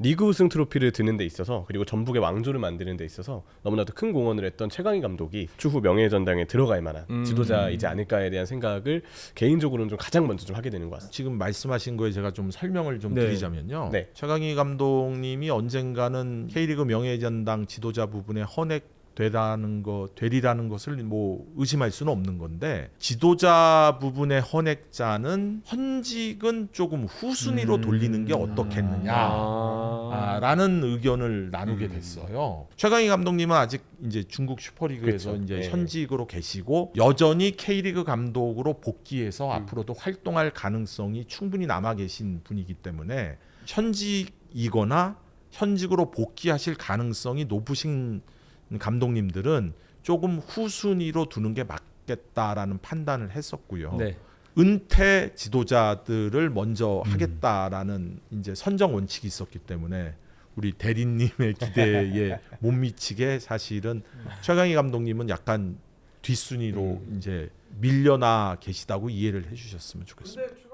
리그 우승 트로피를 드는 데 있어서 그리고 전북의 왕조를 만드는 데 있어서 너무나도 큰 공헌을 했던 최강희 감독이 추후 명예의 전당에 들어갈 만한 음. 지도자이지 않을까에 대한 생각을 개인적으로는 좀 가장 먼저 좀 하게 되는 것 같습니다. 지금 말씀하신 거에 제가 좀 설명을 좀 네. 드리자면요. 네. 최강희 감독님이 언젠가는 K리그 명예전당 지도자 부분에 헌액 되라는 거 되리라는 것을 뭐 의심할 수는 없는 건데 지도자 부분의 헌액자는 헌직은 조금 후순위로 음. 돌리는 게 어떻겠느냐. 아. 아, 라는 의견을 나누게 됐어요. 최강희 감독님은 아직 이제 중국 슈퍼리그에서 그렇죠. 이제 네. 현직으로 계시고 여전히 K리그 감독으로 복귀해서 앞으로도 활동할 가능성이 충분히 남아 계신 분이기 때문에 현직이거나 현직으로 복귀하실 가능성이 높으신 감독님들은 조금 후순위로 두는 게 맞겠다라는 판단을 했었고요. 네. 은퇴 지도자들을 먼저 하겠다라는 이제 선정 원칙이 있었기 때문에 우리 대리님의 기대에 못 미치게 사실은 최강희 감독님은 약간 뒷순위로 이제 밀려나 계시다고 이해를 해주셨으면 좋겠습니다.